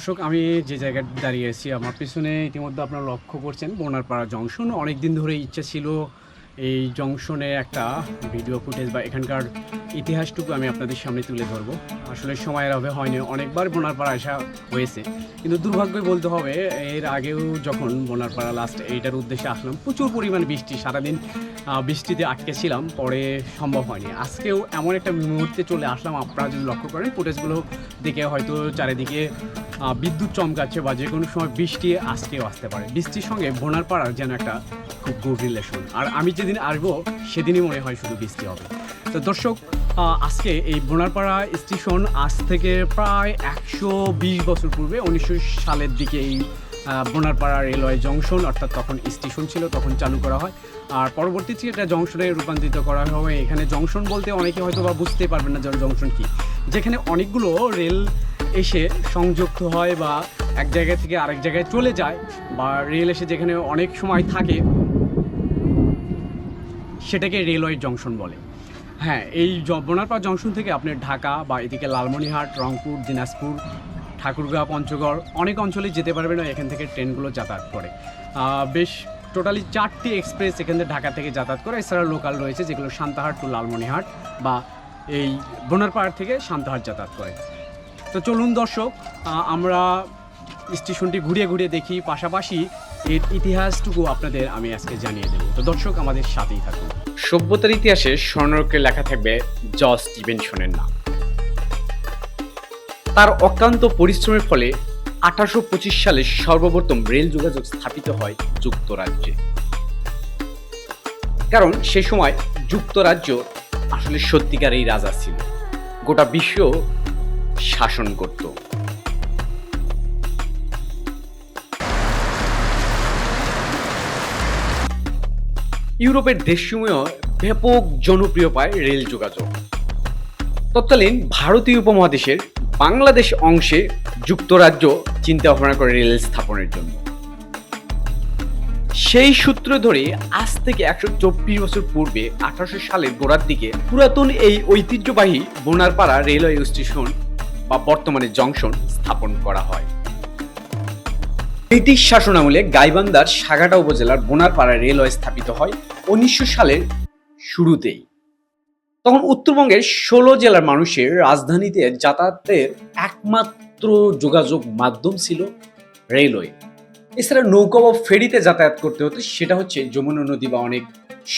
দর্শক, আমি যে জায়গায় দাঁড়িয়ে আছি, আমার পিছনে ইতিমধ্যে আপনারা লক্ষ্য করছেন বোনারপাড়া জংশন। অনেক দিন ধরে ইচ্ছা ছিল এই জংশনে একটা ভিডিও ফুটেজ বা এখানকার ইতিহাসটুকু আমি আপনাদের সামনে তুলে ধরবো। আসলে সময়ের অভাবে হয়নি, অনেকবার বোনারপাড়া আসা হয়েছে। কিন্তু দুর্ভাগ্যই বলতে হবে, এর আগেও যখন বোনারপাড়া লাস্ট এইটার উদ্দেশ্যে আসলাম, প্রচুর পরিমাণ বৃষ্টি, সারাদিন বৃষ্টিতে আটকে ছিলাম, পরে সম্ভব হয়নি। আজকেও এমন একটা মুহূর্তে চলে আসলাম, আপনারা যদি লক্ষ্য করেন, ফুটেজগুলো দেখে হয়তো চারিদিকে বিদ্যুৎ চমকাচ্ছে বা যে কোনো সময় বৃষ্টি আজকেও আসতে পারে। বৃষ্টির সঙ্গে বোনার পাড়ার যেন একটা খুব গুড রিলেশন আর আমি যেদিন আসব, সেদিনই মনে হয় শুধু বৃষ্টি হবে। তো দর্শক আজকে এই বোনারপাড়া স্টেশন আজ থেকে প্রায় একশো বিশ বছর পূর্বে উনিশশো সালের দিকে এই বোনারপাড়া রেলওয়ে জংশন অর্থাৎ তখন স্টেশন ছিল, তখন চালু করা হয়। আর পরবর্তীতে এটা জংশনে রূপান্তরিত করা হয় এখানে জংশন বলতে অনেকে হয়তো বা বুঝতে পারবেন না জংশন কি। যেখানে অনেকগুলো রেল এসে সংযুক্ত হয় বা এক জায়গা থেকে আরেক জায়গায় চলে যায় বা রেল এসে যেখানে অনেক সময় থাকে, সেটাকে রেলওয়ে জংশন বলে। হ্যাঁ এই বোনারপাড়া জংশন থেকে আপনি ঢাকা বা এদিকে লালমনিরহাট, রংপুর, দিনাজপুর, ঠাকুরগাঁও, পঞ্চগড় অনেক অঞ্চলে যেতে পারবেন এখান থেকে ট্রেনগুলো যাতায়াত করে। বেশ টোটালি চারটি এক্সপ্রেস এখান থেকে ঢাকা থেকে যাতায়াত করে। এছাড়া লোকাল রয়েছে, যেগুলো সান্তাহাট টু লালমনিহাট বা এই বোনারপাড়া থেকে শান্তাহাট যাতায়াত করে। তো চলুন দর্শক আমরা স্টেশনটি ঘুরিয়ে ঘুরিয়ে দেখি। পাশাপাশি এর ইতিহাসটুকু আপনাদের আমি আজকে জানিয়ে দেব। তো দর্শক, আমাদের সাথেই থাকুন। সভ্যতার ইতিহাসে স্বর্ণরকে লেখা থাকবে জস স্টিভেনসনের নাম। তার অক্লান্ত পরিশ্রমের ফলে আঠারোশো পঁচিশ সালে সর্বপ্রথম রেল যোগাযোগ স্থাপিত হয় যুক্তরাজ্যে। কারণ সে সময় যুক্তরাজ্য আসলে সত্যিকারেই রাজা ছিল। গোটা বিশ্ব শাসন করত। ইউরোপের দেশসমূহ ব্যাপক জনপ্রিয় পায় রেল যোগাযোগ। তৎকালীন ভারতীয় উপমহাদেশের বাংলাদেশ অংশে যুক্তরাজ্য চিন্তা ভাবনা করে রেল স্থাপনের জন্য। সেই সূত্র ধরে আজ থেকে একশো চব্বিশ বছর পূর্বে আঠারোশো সালের গোড়ার দিকে পুরাতন এই ঐতিহ্যবাহী বোনারপাড়া রেলওয়ে স্টেশন বা বর্তমানে জংশন স্থাপন করা হয়। ব্রিটিশ শাসনামলে গাইবান্ধার সাগাটা উপজেলার বোনারপাড়া রেলওয়ে স্থাপিত হয় উনিশশো সালের শুরুতেই। তখন উত্তরবঙ্গের ষোলো জেলার মানুষের রাজধানীতে যাতায়াতের একমাত্র যোগাযোগ মাধ্যম ছিল রেলওয়ে। এছাড়া নৌকা বা ফেরিতে যাতায়াত করতে হতো, সেটা হচ্ছে যমুনা নদী বা অনেক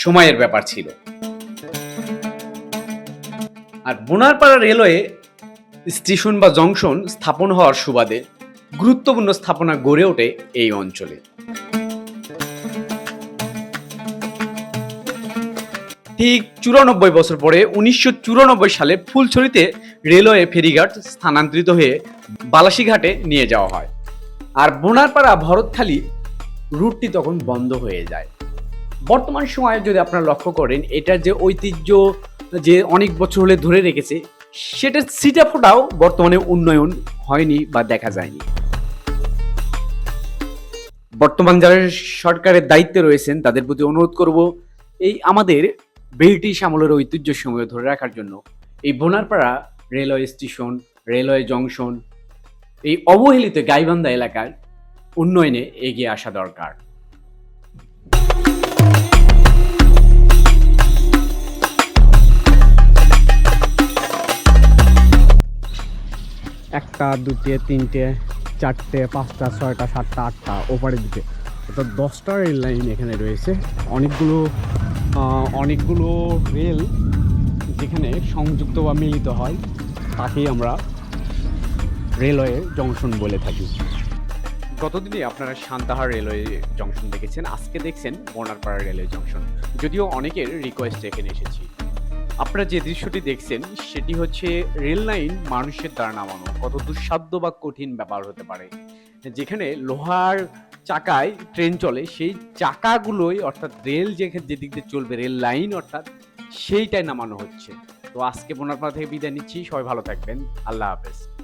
সময়ের ব্যাপার ছিল। আর বোনারপাড়া রেলওয়ে স্টেশন বা জংশন স্থাপন হওয়ার সুবাদে গুরুত্বপূর্ণ স্থাপনা গড়ে ওঠে এই অঞ্চলে। ঠিক চুরানব্বই বছর পরে উনিশশো চুরানব্বই সালে ফুলছড়িতে রেলওয়ে ফেরিঘাট স্থানান্তরিত হয়ে বালাসীঘাটে নিয়ে যাওয়া হয়। আর বোনারপাড়া ভরতখালী রুটটি তখন বন্ধ হয়ে যায়। বর্তমান সময়ে যদি আপনারা লক্ষ্য করেন, এটার যে ঐতিহ্য যে অনেক বছর হলে ধরে রেখেছে সেটার সিটা ফোটাও বর্তমানে উন্নয়ন হয়নি বা দেখা যায়নি। বর্তমান যারা সরকারের দায়িত্বে রয়েছেন, তাদের প্রতি অনুরোধ করব এই আমাদের ব্রিটিশ আমলের ঐতিহ্য সময় ধরে রাখার জন্য। এই Bonarpara railway station, railway junction, এই অবহেলিত গাইবান্ধা এলাকার উন্নয়নে এগিয়ে আসা দরকার। একটা দুটে তিনটে, চারটে, পাঁচটা, ছয়টা, সাতটা, আটটা ওপারের দিকে অর্থাৎ দশটা রেল লাইন এখানে রয়েছে। অনেকগুলো অনেকগুলো রেল যেখানে সংযুক্ত বা মিলিত হয়, তাকেই আমরা রেলওয়ে জংশন বলে থাকি। গতদিনে আপনারা সান্তাহার রেলওয়ে জংশন দেখেছেন, আজকে দেখছেন বর্নারপাড়া রেলওয়ে জংশন। যদিও অনেকের রিকোয়েস্ট এখানে এসেছি। আপনারা যে দৃশ্যটি দেখছেন, সেটি হচ্ছে রেল লাইন মানুষের দ্বারা নামানো। কত দুঃসাধ্য বা কঠিন ব্যাপার হতে পারে। যেখানে লোহার চাকায় ট্রেন চলে, সেই চাকাগুলোই অর্থাৎ রেল যেখানে যেদিক দিয়ে চলবে, রেল লাইন অর্থাৎ সেইটাই নামানো হচ্ছে। তো আজকে বোনার থেকে বিদায় নিচ্ছি। সবাই ভালো থাকবেন। আল্লাহ হাফেজ।